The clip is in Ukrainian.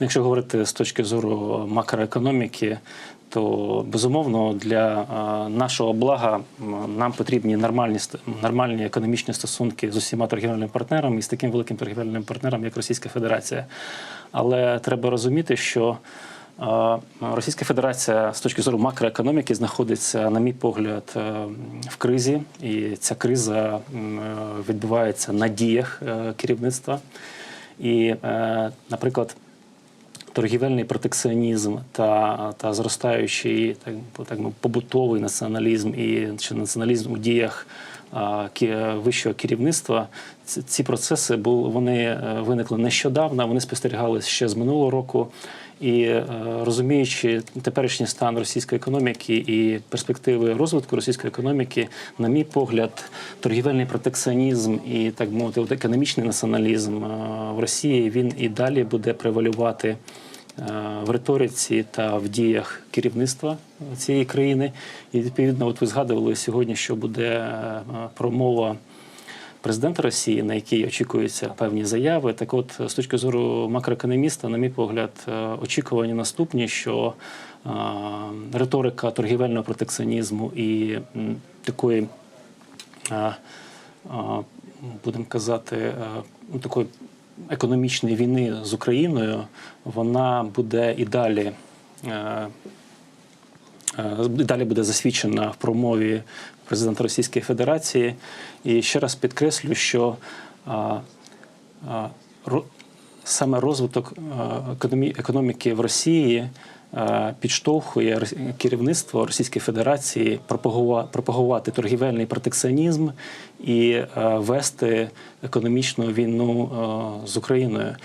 якщо говорити з точки зору макроекономіки, то безумовно для е, нашого блага нам потрібні нормальні нормальні економічні стосунки з усіма торгівельними партнерами і з таким великим торгівельним партнером, як Російська Федерація. Але треба розуміти, що е, Російська Федерація з точки зору макроекономіки знаходиться, на мій погляд, е, в кризі, і ця криза е, відбувається на діях е, керівництва. І, е, наприклад, торгівельний протекціонізм та, та зростаючий так, так, побутовий націоналізм і чи націоналізм у діях вищого керівництва. Ці, процеси були вони е, виникли нещодавно. Вони спостерігалися ще з минулого року. І е, розуміючи теперішній стан російської економіки і перспективи розвитку російської економіки, на мій погляд, торгівельний протекціонізм і так мовити, економічний націоналізм е, в Росії він і далі буде превалювати в риториці та в діях керівництва цієї країни. І відповідно, от ви згадували сьогодні, що буде е, промова президента Росії, на якій очікуються певні заяви. Так, от з точки зору макроекономіста, на мій погляд, е, очікування наступні, що е, риторика торгівельного протекціонізму і такої. е, е, Будемо казати, е, такої економічної війни з Україною, вона буде і далі е, Е, далі буде засвідчена в промові президента Російської Федерації. І ще раз підкреслю, що а, а, ро- саме розвиток е, економі- економіки в Росії е, підштовхує керівництво Російської Федерації пропагува- пропагувати торгівельний протекціонізм і е, вести економічну війну е, з Україною.